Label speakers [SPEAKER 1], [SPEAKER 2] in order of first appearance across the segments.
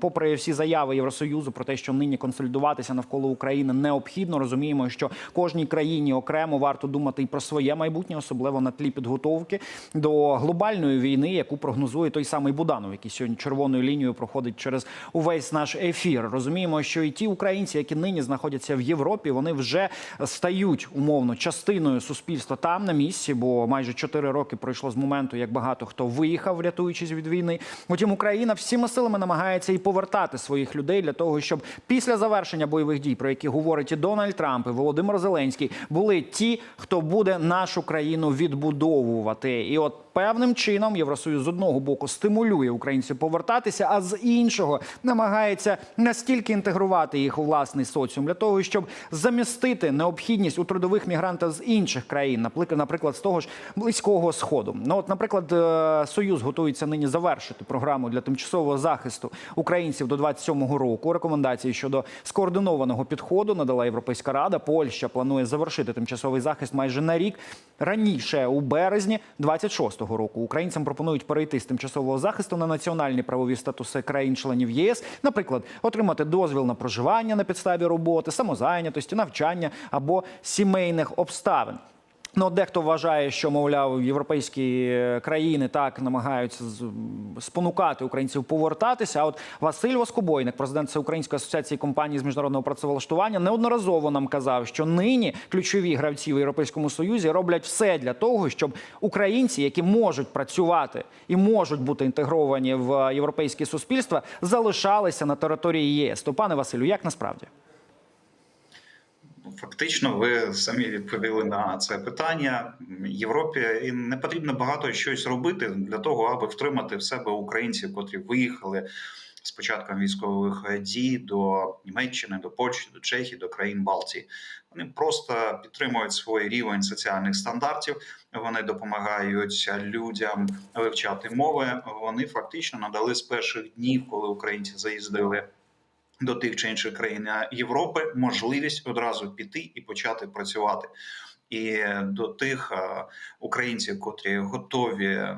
[SPEAKER 1] Попри всі заяви Євросоюзу про те, що нині консолідуватися навколо України необхідно, розуміємо, що кожній країні окремо варто думати і про своє майбутнє, особливо на тлі підготовки до глобальної війни, яку прогнозує той самий Буданов, який сьогодні червоною лінією проходить через увесь наш ефір. Розуміємо, що і ті українці, які нині знаходяться в Європі, вони вже стають умовно частиною суспільства там на місці, бо майже 4 роки пройшло з моменту, як багато хто виїхав, рятуючись від війни. Утім, Україна всіма силами намагається і повертати своїх людей для того, щоб після завершення бойових дій, про які говорить і Дональд Трамп, і Володимир Зеленський, були ті, хто буде нашу країну відбудовувати. І от певним чином Євросоюз з одного боку стимулює українців повертатися, а з іншого намагається настільки інтегрувати їх у власний соціум для того, щоб замістити необхідність у трудових мігрантів з інших країн, наприклад, з того ж близького сходу. Ну от, наприклад, е, Союз готується нині завершити програму для тимчасового захисту українців до 27-го року. Рекомендації щодо скоординованого підходу надала Європейська рада. Польща планує завершити тимчасовий захист майже на рік раніше, у березні 26-го року. Українцям пропонують перейти з тимчасового захисту на національні правові статуси країн-членів єС, наприклад, отримати дозвіл на проживання на підставі роботи, самозайнятості, навчання або сімейних обставин. Ну, дехто вважає, що мовляв, європейські е, країни так намагаються спонукати українців повертатися. А от Василь Воскобойник, президент Всеукраїнської асоціації компаній з міжнародного працевлаштування, неодноразово нам казав, що нині ключові гравці в Європейському Союзі роблять все для того, щоб українці, які можуть працювати і можуть бути інтегровані в європейське суспільство, залишалися на території ЄС. То, пане Василю, як насправді?
[SPEAKER 2] Фактично, ви самі відповіли на це питання. Європі і не потрібно багато щось робити для того, аби втримати в себе українців, котрі виїхали з початком військових дій до Німеччини, до Польщі, до Чехії, до країн Балтії. Вони просто підтримують свій рівень соціальних стандартів. Вони допомагають людям вивчати мови. Вони фактично надали з перших днів, коли українці заїздили до тих чи інших країн Європи можливість одразу піти і почати працювати. І до тих українців, котрі готові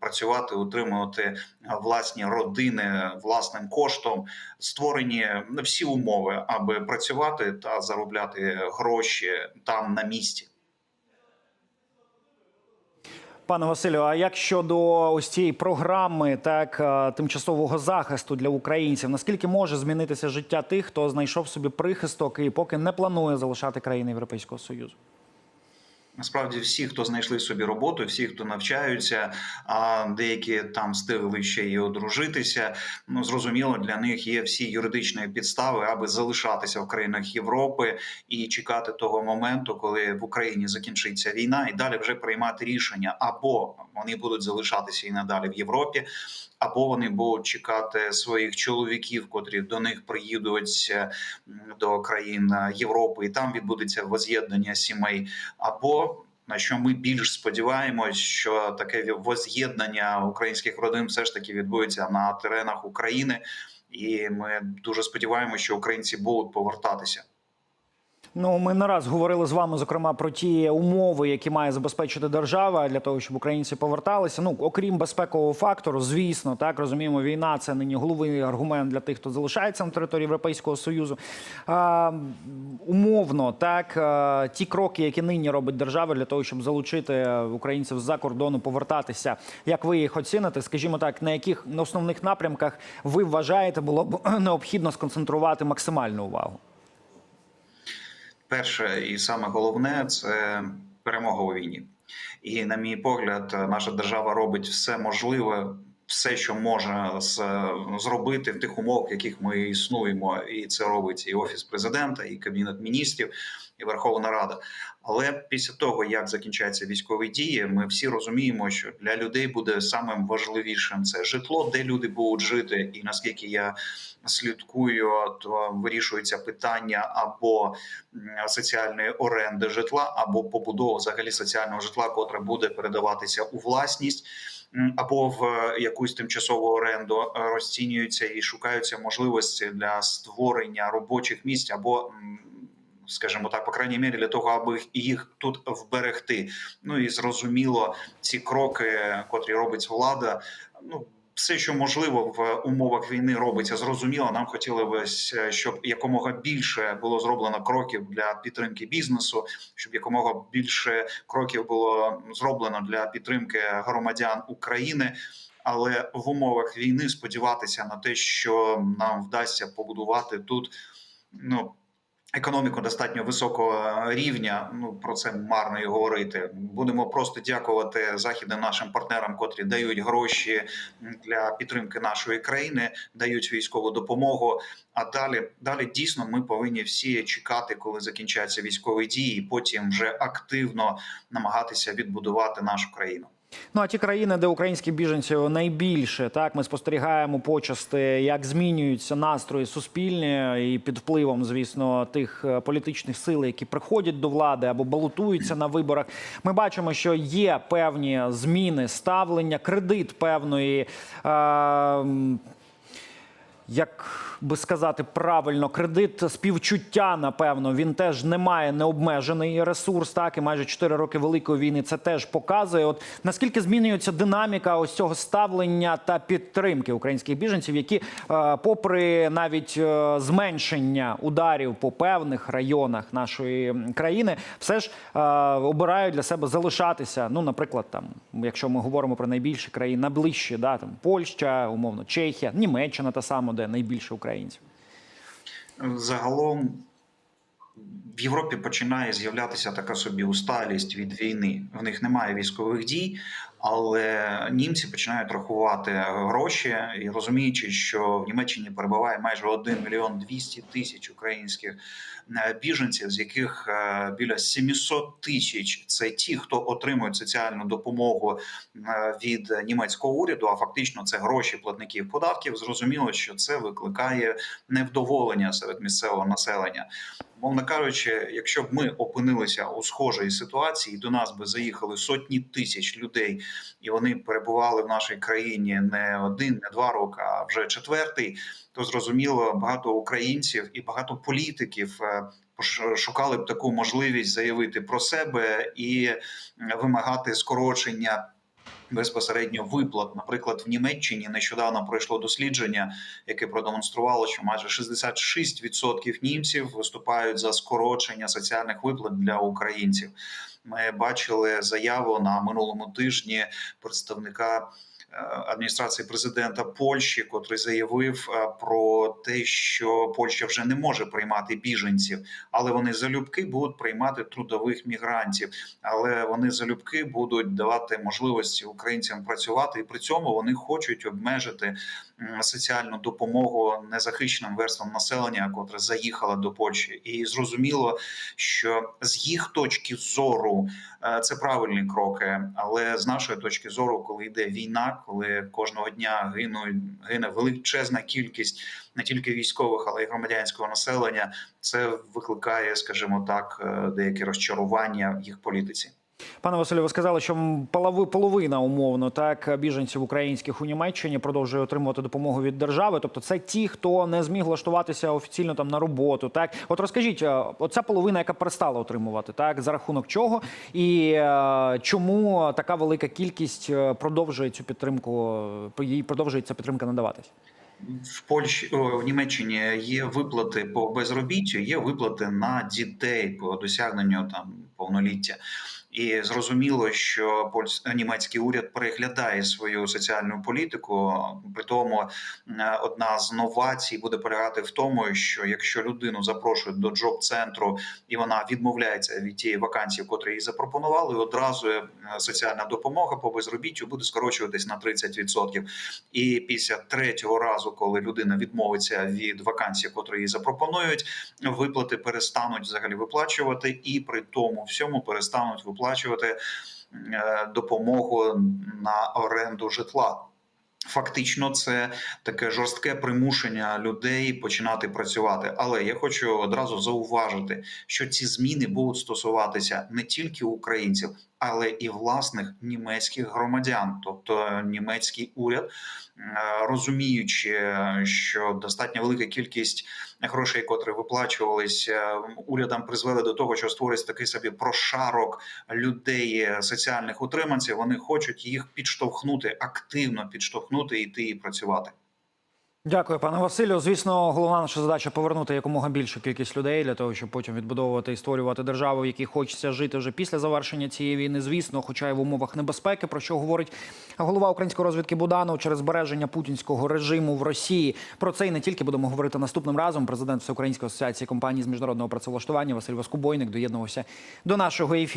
[SPEAKER 2] працювати, утримувати власні родини власним коштом, створені всі умови, аби працювати та заробляти гроші там на місці.
[SPEAKER 1] Пане Василю, а як щодо ось цієї програми так е, тимчасового захисту для українців, наскільки може змінитися життя тих, хто знайшов собі прихисток і поки не планує залишати країни Європейського союзу?
[SPEAKER 2] Насправді, всі, хто знайшли собі роботу, всі, хто навчаються, а деякі там встигли ще й одружитися. Ну зрозуміло, для них є всі юридичні підстави, аби залишатися в країнах Європи і чекати того моменту, коли в Україні закінчиться війна, і далі вже приймати рішення або вони будуть залишатися і надалі в Європі, або вони будуть чекати своїх чоловіків, котрі до них приїдуть е, до країн е, Європи, і там відбудеться воз'єднання сімей, або на що ми більш сподіваємось, що таке воз'єднання українських родин все ж таки відбудеться на теренах України, і ми дуже сподіваємося, що українці будуть повертатися.
[SPEAKER 1] Ну, ми не раз говорили з вами, зокрема, про ті умови, які має забезпечити держава для того, щоб українці поверталися. Ну, окрім безпекового фактору, звісно, так розуміємо, війна це нині головний аргумент для тих, хто залишається на території Європейського союзу. А, умовно, так а, ті кроки, які нині робить держава для того, щоб залучити українців з-за кордону повертатися. Як ви їх оціните? Скажімо так, на яких на основних напрямках ви вважаєте, було б необхідно сконцентрувати максимальну увагу?
[SPEAKER 2] Перше і саме головне це перемога у війні. І, на мій погляд, наша держава робить все можливе, все, що може з- зробити в тих умовах, в яких ми існуємо, і це робить і офіс президента, і кабінет міністрів, і Верховна Рада. Але після того, як закінчаться військові дії, ми всі розуміємо, що для людей буде самим важливішим це житло, де люди будуть жити, і наскільки я слідкую, то вирішується питання або соціальної оренди житла, або побудова взагалі соціального житла, котре буде передаватися у власність. Або в якусь тимчасову оренду е, розцінюються і шукаються можливості для створення робочих місць, або, скажімо так, по крайній мірі, для того, аби їх- тут вберегти. Ну і зрозуміло, ці кроки, котрі робить влада, ну все, що можливо в умовах війни, робиться зрозуміло. Нам хотілося б, щоб якомога більше було зроблено кроків для підтримки бізнесу, щоб якомога більше кроків було зроблено для підтримки громадян України. Але в умовах війни сподіватися на те, що нам вдасться побудувати тут ну економіку достатньо високого рівня. Ну про це марно і говорити. Будемо просто дякувати західним нашим партнерам, котрі дають гроші для підтримки нашої країни, дають військову допомогу. А далі, далі дійсно ми повинні всі чекати, коли закінчаться військові дії, і потім вже активно намагатися відбудувати нашу країну.
[SPEAKER 1] Ну а ті країни, де українські біженці найбільше, так ми спостерігаємо почасти, як змінюються настрої суспільні, і під впливом, звісно, тих е, політичних сил, які приходять до влади або балотуються на виборах. Ми бачимо, що є певні зміни ставлення, кредит певної. Е- як би сказати правильно, кредит співчуття, напевно, він теж не має необмежений ресурс. Так і майже 4 роки великої війни це теж показує. От наскільки змінюється динаміка ось цього ставлення та підтримки українських біженців, які, е, попри навіть е, зменшення ударів по певних районах нашої країни, все ж е, обирають для себе залишатися. Ну, наприклад, там, якщо ми говоримо про найбільші країни, найближчі, да там Польща, умовно, Чехія, Німеччина та сама, де найбільше українців.
[SPEAKER 2] Загалом в Європі починає з'являтися така собі усталість від війни. В них немає військових дій, але німці починають рахувати гроші і розуміючи, що в Німеччині перебуває майже 1 мільйон 200 тисяч українських е, біженців, з яких е, біля 700 тисяч це ті, хто отримують соціальну допомогу е, від німецького уряду. А фактично це гроші платників податків. Зрозуміло, що це викликає невдоволення серед місцевого населення. Мовно кажучи, якщо б ми опинилися у схожій ситуації, до нас би заїхали сотні тисяч людей, і вони перебували в нашій країні не один, не два роки, а вже четвертий, то зрозуміло, багато українців і багато політиків е, шукали б таку можливість заявити про себе і е, вимагати скорочення. Безпосередньо виплат, наприклад, в Німеччині нещодавно пройшло дослідження, яке продемонструвало, що майже 66% німців виступають за скорочення соціальних виплат для українців. Ми бачили заяву на минулому тижні представника е, адміністрації президента Польщі, котрий заявив е, про те, що Польща вже не може приймати біженців, але вони залюбки будуть приймати трудових мігрантів, але вони залюбки будуть давати можливості українцям працювати, і при цьому вони хочуть обмежити соціальну допомогу незахищеним верствам населення, котре заїхало до Польщі, і зрозуміло, що з їх точки зору е, це правильні кроки. Але з нашої точки зору, коли йде війна, коли кожного дня гинуть гине величезна кількість не тільки військових, але й громадянського населення, це викликає, скажімо так, е, деякі розчарування в їх політиці.
[SPEAKER 1] Пане Василю, ви сказали, що половина умовно так біженців українських у Німеччині продовжує отримувати допомогу від держави. Тобто, це ті, хто не зміг влаштуватися офіційно там на роботу. Так, от розкажіть, е, оця половина, яка перестала отримувати, так за рахунок чого і е, чому така велика кількість е, продовжує цю підтримку, їй продовжує ця підтримка надаватись?
[SPEAKER 2] В Польщі в Німеччині є виплати по безробіттю, є виплати на дітей по досягненню там повноліття. І зрозуміло, що польсь... німецький уряд переглядає свою соціальну політику. При тому е, одна з новацій буде полягати в тому, що якщо людину запрошують до джоб-центру і вона відмовляється від тієї вакансії, котрі їй запропонували, одразу е, соціальна допомога по безробіттю буде скорочуватись на 30%. І після третього разу, коли людина відмовиться від вакансії, котру їй запропонують, виплати перестануть взагалі виплачувати, і при тому всьому перестануть виплачувати е, допомогу на оренду житла. Фактично, це таке жорстке примушення людей починати працювати. Але я хочу одразу зауважити, що ці зміни будуть стосуватися не тільки українців, але і власних німецьких громадян, тобто німецький уряд, е, розуміючи, що достатньо велика кількість грошей, котрі виплачувалися урядам, призвели до того, що створюється такий собі прошарок людей, соціальних утриманців. Вони хочуть їх підштовхнути активно підштовхнути йти і працювати.
[SPEAKER 1] Дякую, пане Василю. Звісно, головна наша задача повернути якомога більшу кількість людей для того, щоб потім відбудовувати і створювати державу, в якій хочеться жити вже після завершення цієї війни. Звісно, хоча й в умовах небезпеки, про що говорить голова української розвідки Буданов через збереження путінського режиму в Росії. Про це і не тільки будемо говорити наступним разом. Президент Всеукраїнської асоціації компаній з міжнародного працевлаштування Василь Воскубойник доєднувався до нашого ефіру.